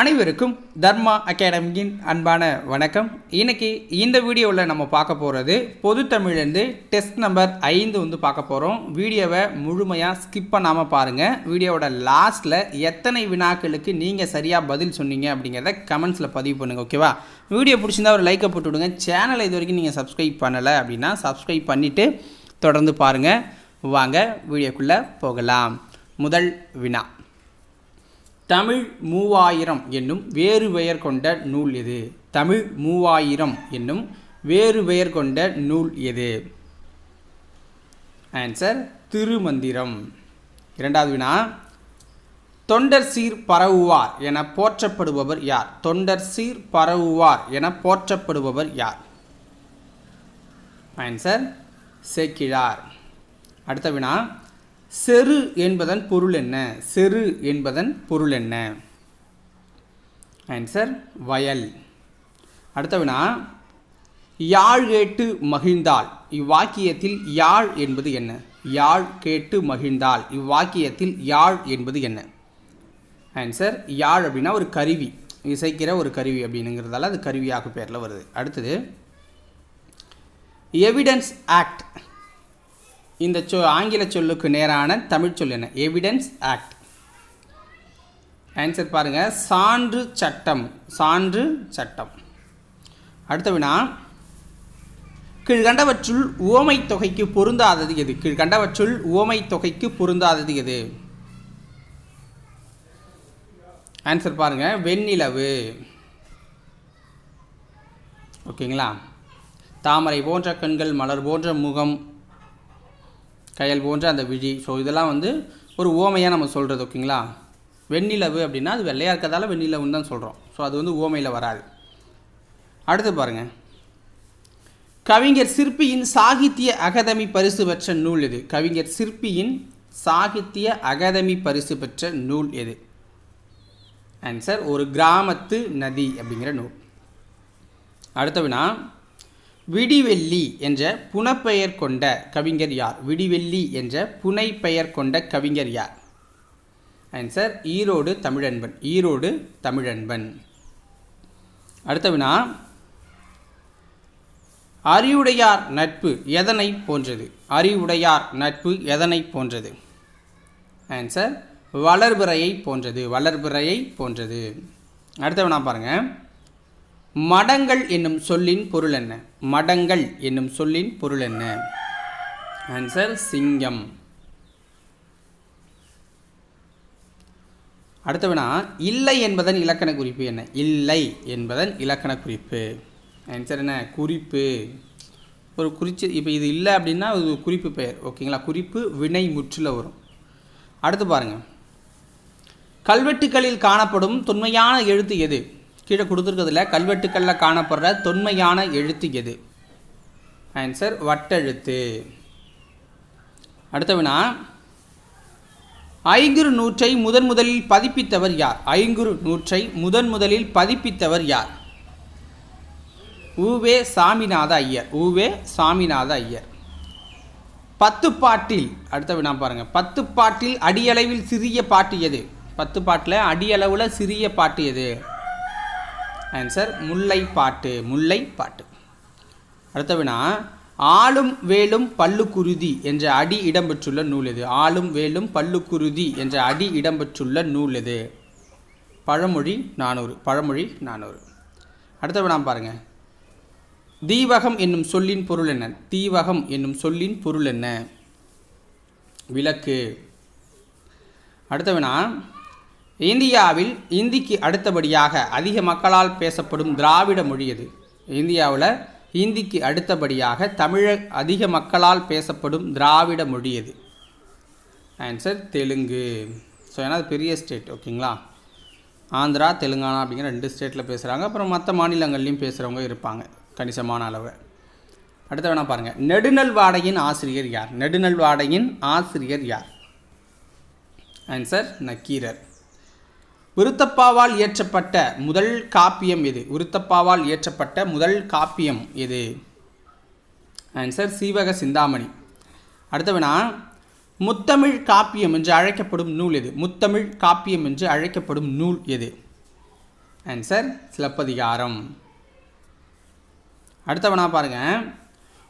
அனைவருக்கும் தர்மா அகாடமியின் அன்பான வணக்கம். இன்றைக்கி இந்த வீடியோவில் நம்ம பார்க்க போகிறது பொது தமிழ்லேருந்து டெஸ்ட் நம்பர் ஐந்து வந்து பார்க்க போகிறோம் வீடியோவை முழுமையாக ஸ்கிப் பண்ணாமல் பாருங்கள் வீடியோவோட லாஸ்ட்டில் எத்தனை வினாக்களுக்கு நீங்கள் சரியாக பதில் சொன்னீங்க அப்படிங்கிறத கமெண்ட்ஸில் பதிவு பண்ணுங்கள் ஓகேவா வீடியோ பிடிச்சிருந்தா ஒரு லைக்கை போட்டு விடுங்க. சேனலை இது வரைக்கும் நீங்கள் சப்ஸ்கிரைப் பண்ணலை அப்படின்னா சப்ஸ்கிரைப் பண்ணிவிட்டு தொடர்ந்து பாருங்கள் வாங்க வீடியோக்குள்ளே போகலாம். முதல் வினா. தமிழ் மூவாயிரம் என்னும் வேறு பெயர் கொண்ட நூல் எது? தமிழ் மூவாயிரம் என்னும் வேறு பெயர் கொண்ட நூல் எது? ஆன்சர் திருமந்திரம். இரண்டாவது வினா தொண்டர் சீர் பரவுவார் என போற்றப்படுபவர் யார்? தொண்டர் சீர் பரவுவார் என போற்றப்படுபவர் யார்? ஆன்சர் சேக்கிழார். அடுத்த வினா செரு என்பதன் பொருள் என்ன? செரு என்பதன் பொருள் என்ன? ஆன்சர் வயல். அடுத்த வினா யாழ் கேட்டு மகிழ்ந்தால் இவ்வாக்கியத்தில் யாழ் என்பது என்ன? யாழ் கேட்டு மகிழ்ந்தால் இவ்வாக்கியத்தில் யாழ் என்பது என்ன? ஆன்சர் யாழ் அப்படின்னா ஒரு கருவி. இசைக்கிற ஒரு கருவி அப்படின்னுங்கிறதால அது கருவியாக பேரில் வருது. அடுத்தது எவிடன்ஸ் ஆக்ட் இந்த சொ ஆங்கில சொல்லுக்கு நேரான தமிழ் சொல் என்ன? எவிடன்ஸ் ஆக்ட் ஆன்சர் பாருங்கள் சான்று சட்டம். சான்று சட்டம். அடுத்த வினா. கீழ்கண்டவற்றுள் உவமை தொகைக்கு பொருந்தாதது எது? கீழ்கண்டவற்றுள் உவமை தொகைக்கு பொருந்தாதது எது? ஆன்சர் பாருங்கள் வெண்ணிலவு. ஓகேங்களா தாமரை போன்ற கண்கள் மலர் போன்ற முகம் கையல் போன்ற அந்த விழி. ஸோ இதெல்லாம் வந்து ஒரு ஓமையாக நம்ம சொல்கிறது ஓகேங்களா வெண்ணிலவு அப்படின்னா அது வெள்ளையாக இருக்கிறதால வெண்ணிலவுன்னு தான் சொல்கிறோம் ஸோ அது வந்து ஓமையில் வராது. அடுத்து பாருங்கள் கவிஞர் சிற்பியின் சாகித்ய அகாதமி பரிசு பெற்ற நூல் எது? கவிஞர் சிற்பியின் சாகித்ய அகாதமி பரிசு பெற்ற நூல் எது? ஆன்சர் ஒரு கிராமத்து நதி அப்படிங்கிற நூல். அடுத்த வினா விடிவெள்ளி என்ற புனப்பெயர் கொண்ட கவிஞர் யார்? விடிவெள்ளி என்ற புனை பெயர் கொண்ட கவிஞர் யார்? ஆன்சர் ஈரோடு தமிழன்பன். ஈரோடு தமிழன்பன். அடுத்த வினா அறிவுடையார் நட்பு எதனை போன்றது? அறிவுடையார் நட்பு எதனை போன்றது? ஆன்சர் வளர்பிறையை போன்றது. வளர்பிறையை போன்றது. அடுத்த வினா பாருங்கள் மடங்கள் என்னும் சொல்லின் பொருள் என்ன? மடங்கள் என்னும் சொல்லின் பொருள் என்ன? ஆன்சர் சிங்கம். அடுத்த வினா இல்லை என்பதன் இலக்கண குறிப்பு என்ன? இல்லை என்பதன் இலக்கண குறிப்பு. ஆன்சர் என்ன? குறிப்பு. ஒரு குறிச்சு இப்போ இது இல்லை அப்படின்னா ஒரு குறிப்பு பெயர். ஓகேங்களா குறிப்பு வினை முற்றில் வரும். அடுத்து பாருங்கள் கல்வெட்டுகளில் காணப்படும் தொன்மையான எழுத்து எது? கீழே கொடுத்துருக்கிறதுல கல்வெட்டுக்களில் காணப்படுற தொன்மையான எழுத்து எது? ஆன்சர் வட்டெழுத்து. அடுத்த வினா ஐங்குறு நூற்றை முதன் முதலில் பதிப்பித்தவர் யார்? ஐங்குறு நூற்றை முதன் முதலில் பதிப்பித்தவர் யார்? ஊவே சாமிநாத ஐயர். ஊவே சாமிநாத ஐயர். பத்து பாட்டில் அடுத்த வினா பாருங்கள் பத்து பாட்டில் அடியளவில் சிறிய பாட்டு எது? பத்து பாட்டில் அடியளவில் சிறிய பாட்டு எது? ஆன்சர் முல்லை பாட்டு முல்லை பாட்டு அடுத்த வினா ஆளும் வேலும் பல்லுக்குருதி என்ற அடி இடம்பெற்றுள்ள நூல் எது? ஆளும் வேலும் பல்லுக்குருதி என்ற அடி இடம்பெற்றுள்ள நூல் எது? பழமொழி நானூறு பழமொழி நானூறு. அடுத்த வினா பாருங்கள் தீவகம் என்னும் சொல்லின் பொருள் என்ன? தீவகம் என்னும் சொல்லின் பொருள் என்ன? விளக்கு. அடுத்த வினா இந்தியாவில் இந்திக்கு அடுத்தபடியாக அதிக மக்களால் பேசப்படும் திராவிட மொழி எது? இந்தியாவில் இந்திக்கு அடுத்தபடியாக தமிழ அதிக மக்களால் பேசப்படும் திராவிட மொழி எது? ஆன்சர் தெலுங்கு. ஸோ ஏன்னா அது பெரிய ஸ்டேட் ஓகேங்களா ஆந்திரா தெலுங்கானா அப்படிங்கிற ரெண்டு ஸ்டேட்டில் பேசுகிறாங்க அப்புறம் மற்ற மாநிலங்கள்லேயும் பேசுகிறவங்க இருப்பாங்க கணிசமான அளவு. அடுத்த வேணால் பாருங்கள் நெடுநல் வாடையின் ஆசிரியர் யார்? நெடுநல் வாடையின் ஆசிரியர் யார்? ஆன்சர் நக்கீரர். விருத்தப்பாவால் இயற்றப்பட்ட முதல் காப்பியம் எது? விருத்தப்பாவால் இயற்றப்பட்ட முதல் காப்பியம் எது? ஆன்சர் சீவக சிந்தாமணி. அடுத்தவனா முத்தமிழ் காப்பியம் என்று அழைக்கப்படும் நூல் எது? முத்தமிழ் காப்பியம் என்று அழைக்கப்படும் நூல் எது? ஆன்சர் சிலப்பதிகாரம். அடுத்தவனா பாருங்க.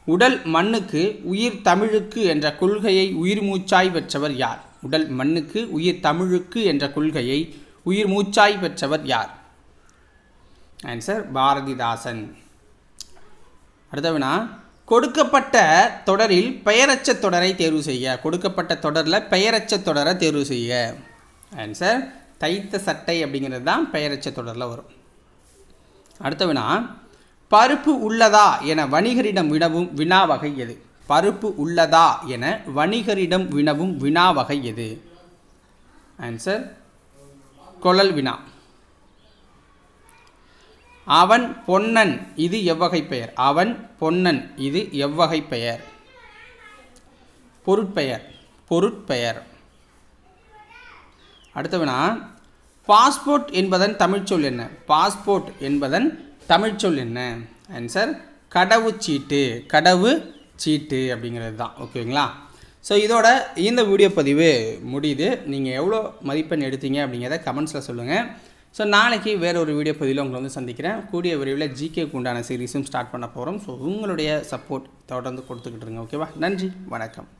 உடல் மண்ணுக்கு உயிர் தமிழுக்கு என்ற கொள்கையை உயிர் மூச்சாய் பெற்றவர் யார்? உடல் மண்ணுக்கு உயிர் தமிழுக்கு என்ற கொள்கையை உயிர் மூச்சாய் பெற்றவர் யார்? ஆன்சர் பாரதிதாசன். அடுத்தவனா கொடுக்கப்பட்ட தொடரில் பெயரச்ச தொடரை தேர்வு செய்ய கொடுக்கப்பட்ட தொடரில் பெயரச்ச தொடரை தேர்வு செய்ய ஆன்சர் தைத்த சட்டை அப்படிங்கிறது தான் பெயரச்ச தொடரில் வரும். அடுத்த வினா பருப்பு உள்ளதா என வணிகரிடம் வினவும் வினா வகை எது? பருப்பு உள்ளதா என வணிகரிடம் வினவும் வினா வகை எது? ஆன்சர் குழல் வினா. அவன் பொன்னன் இது எவ்வகை பெயர். அவன் பொன்னன் இது எவ்வகை பெயர். பொருட்பெயர் பொருட்பெயர். அடுத்தவனா பாஸ்போர்ட் என்பதன் தமிழ்ச்சொல் என்ன? பாஸ்போர்ட் என்பதன் தமிழ்ச்சொல் என்ன? ஆன்சர் கடவுச்சீட்டு கடவு சீட்டு அப்படிங்கிறது தான் ஓகேங்களா ஸோ இதோட இந்த வீடியோ பதிவு முடியுது. நீங்கள் எவ்வளோ மதிப்பெண் எடுத்தீங்க அப்படிங்கிறத கமெண்ட்ஸில் சொல்லுங்கள் ஸோ நாளைக்கு வேற ஒரு வீடியோ பதிவில் உங்களை வந்து சந்திக்கிறேன். கூடிய விரைவில் ஜிகேக்கு உண்டான சீரீஸும் ஸ்டார்ட் பண்ண போகிறோம் ஸோ உங்களுடைய சப்போர்ட் தொடர்ந்து கொடுத்துக்கிட்டுருங்க ஓகேவா நன்றி. வணக்கம்.